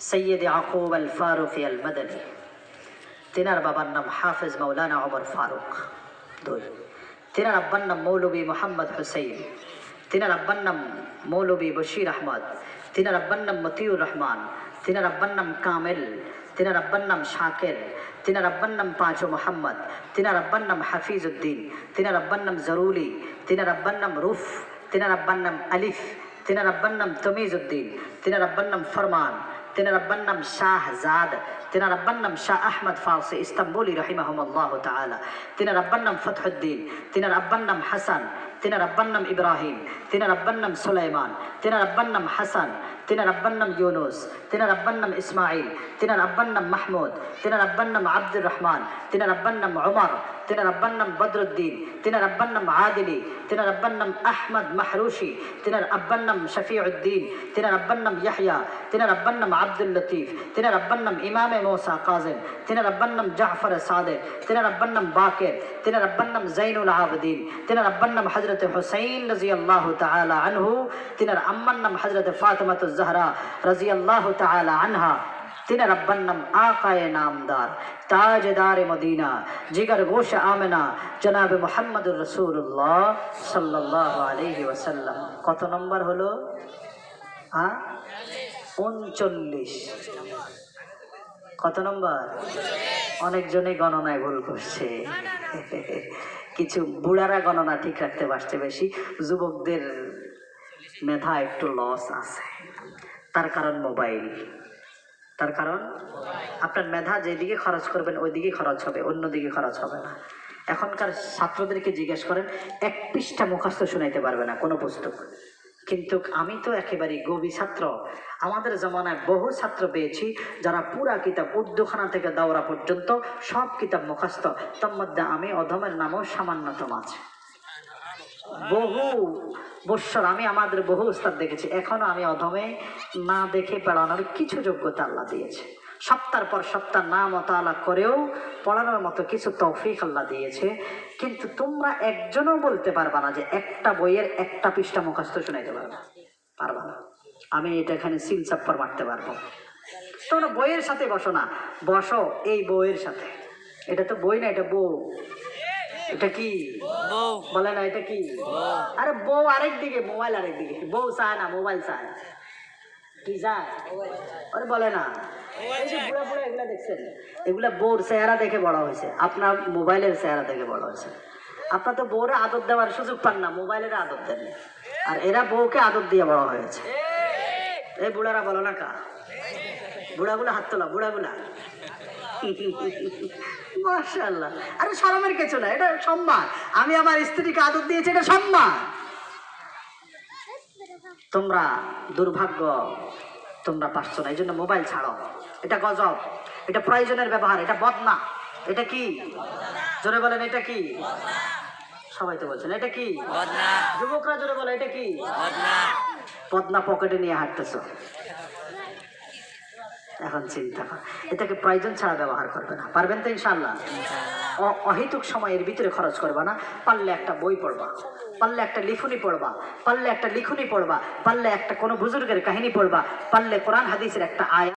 সৈয়দ আকুব আল ফারুক আল মাদানী তেনার বাবার নাম হাফেজ মৌলানা ওমর ফারুক দুই তেনার আব্বার নাম মৌলবী মোহাম্মদ হুসাইন তেনার আব্বার নাম মৌলবী বশির আহমদ তেনার আব্বার নাম মতিউর রহমান তেনার আব্বার নাম কামেল তেনার আব্বার নাম শাকের তেনার আব্বার নাম পাঁচো মোহাম্মদ তেনার আব্বার নাম হাফিজ উদ্দিন তেনার আব্বার নাম জরুলি তেনার আব্বার নাম রুফ তেনার আব্বার নাম আলিফ তেনার আব্বার নাম তমিজ উদ্দিন তেনার আব্বার নাম ফরমান তেনার আব্বার নাম শাহজাদ তেনার আব্বার নাম শাহ আহমদ ফাউসি ইস্তাম্বুলি রহিমাহমুল্লাহ তাআলা তেনার আব্বার নাম ফতহুদ্দিন তেনার আব্বার নাম হাসান তেনার আব্বার নাম ইব্রাহিম তেনার আব্বার নাম সুলাইমান তেনার আব্বার নাম হাসান তেনার আব্বার নাম ইউনুস তেনার আব্বার নাম ইসমাইল তেনার আব্বার নাম মাহমুদ তেনার আব্বার নাম আব্দুর রহমান তেনার আব্বার নাম ওমর তেনার আব্বার নাম বদরুদ্দিন তেনার আব্বার নাম আদিলি তেনার আব্বার নাম আহমদ মাহরুশি তেনার আব্বার নাম শফিউদ্দিন তেনার আব্বার নাম ইয়াহয়া তেনার আব্বার নাম আব্দুল লতিফ তেনার আব্বার নাম ইমামে মোসা কাজেম তেনার আব্বার নাম জাফর সাদেক তেনার আব্বার নাম বাকের তেনার আব্বার নাম জাইনুল আবদিন তেনার আব্বার নাম হজরত হুসাইন রাজি আল্লাহ তালা আনহু তেনার আম্মার নাম হজরত ফাতেমাত জাহরা রাজি আল্লাহ তালা আনহা তিনার আব্বার নাম আকায়ে নামদার তাজদার মদিনা জিগর গোশ আমেনা জনাবে মোহাম্মদুর রসুল্লাহ সাল্লাহ আলহি ওসাল্লাম কত নম্বর হলো হ্যাঁ উনচল্লিশ। কত নম্বর? অনেকজনে গণনায় ভুল করছে। কিছু বুড়ারা গণনা ঠিক রাখতে পারছে বেশি। যুবকদের মেধা একটু লস আছে। তার কারণ মোবাইল তার কারণ? আপনার মেধা যেদিকে খরচ করবেন ওই দিকে খরচ হবে অন্য দিকে খরচ হবে না। এখনকার ছাত্রদেরকে জিজ্ঞেস করেন এক পৃষ্ঠা মুখস্থ শোনাইতে পারবে না কোনো পুস্তক। কিন্তু আমি তো একেবারেই গভীর ছাত্র। আমাদের জমানায় বহু ছাত্র পেয়েছি যারা পুরা কিতাব উর্দুখানা থেকে দাওরা পর্যন্ত সব কিতাব মুখস্থ। তার মধ্যে আমি অধমের নামও সামান্যতম আছে। বহু বৎসর আমি আমাদের বহু উস্তাদ দেখেছি। এখনও আমি অধমে না দেখে পড়ানোর কিছু যোগ্যতা আল্লাহ দিয়েছে। সপ্তাহ পর সপ্তাহ না মতালা করেও পড়ানোর মতো কিছু তৌফিক আল্লাহ দিয়েছে। কিন্তু তোমরা একজনও বলতে পারবা না যে একটা বইয়ের একটা পৃষ্ঠা মুখস্থ শোনাইতে পারবা পারবা না। আমি এটা এখানে সিল চাপ্পর মারতে পারব। তোমরা বইয়ের সাথে বসো না। বসো এই বইয়ের সাথে। এটা তো বই না এটা বউ। এটা কি? বউ। বলে না এটা কি? আরে বউ আরেক দিকে মোবাইল আরেক দিকে। বউ চায় না মোবাইল চায়। কি আরে বলে না। এই যে বুড়া বুড়া এগুলা দেখছেন? এগুলা বউর চেহারা দেখে বড় হয়েছে। আপনার মোবাইলের চেহারা দেখে বড় হয়েছে। আপনার তো বউরে আদর দেওয়ার সুযোগ পান না মোবাইলের আদর দেন আর এরা বউকে আদর দিয়ে বড় হয়েছে। এই বুড়ারা বলো না কা? বুড়াগুলো হাত তোলা বুড়াগুলা। মাশাল্লাহ আরে শরমের কিছু না এটা সম্মান। আমি আমার স্ত্রীকে আদর দিয়েছি এটা সম্মান। তোমরা দুর্ভাগ্য তোমরা পারছ না এই জন্য মোবাইল ছাড়ো। এটা গজব এটা প্রয়োজনের ব্যবহার এটা বদনা। এটা কি? জোরে বলেন এটা কি? সবাই তো বলছেন এটা কি? যুবকরা জোরে বলে এটা কি? বদনা। পকেটে নিয়ে হাঁটতেছ। এখন চিন্তা এটাকে প্রয়োজন ছাড়া ব্যবহার করবে না। পারবেন তো ইনশাল্লাহ অহেতুক সময়ের ভিতরে খরচ করবা না। পারলে একটা বই পড়বা, পারলে একটা লিখুনি পড়বা, পারলে একটা লিখুনি পড়বা, পারলে একটা কোনো বুজুর্গের কাহিনী পড়বা, পারলে কোরআন, হাদিসের একটা আয়া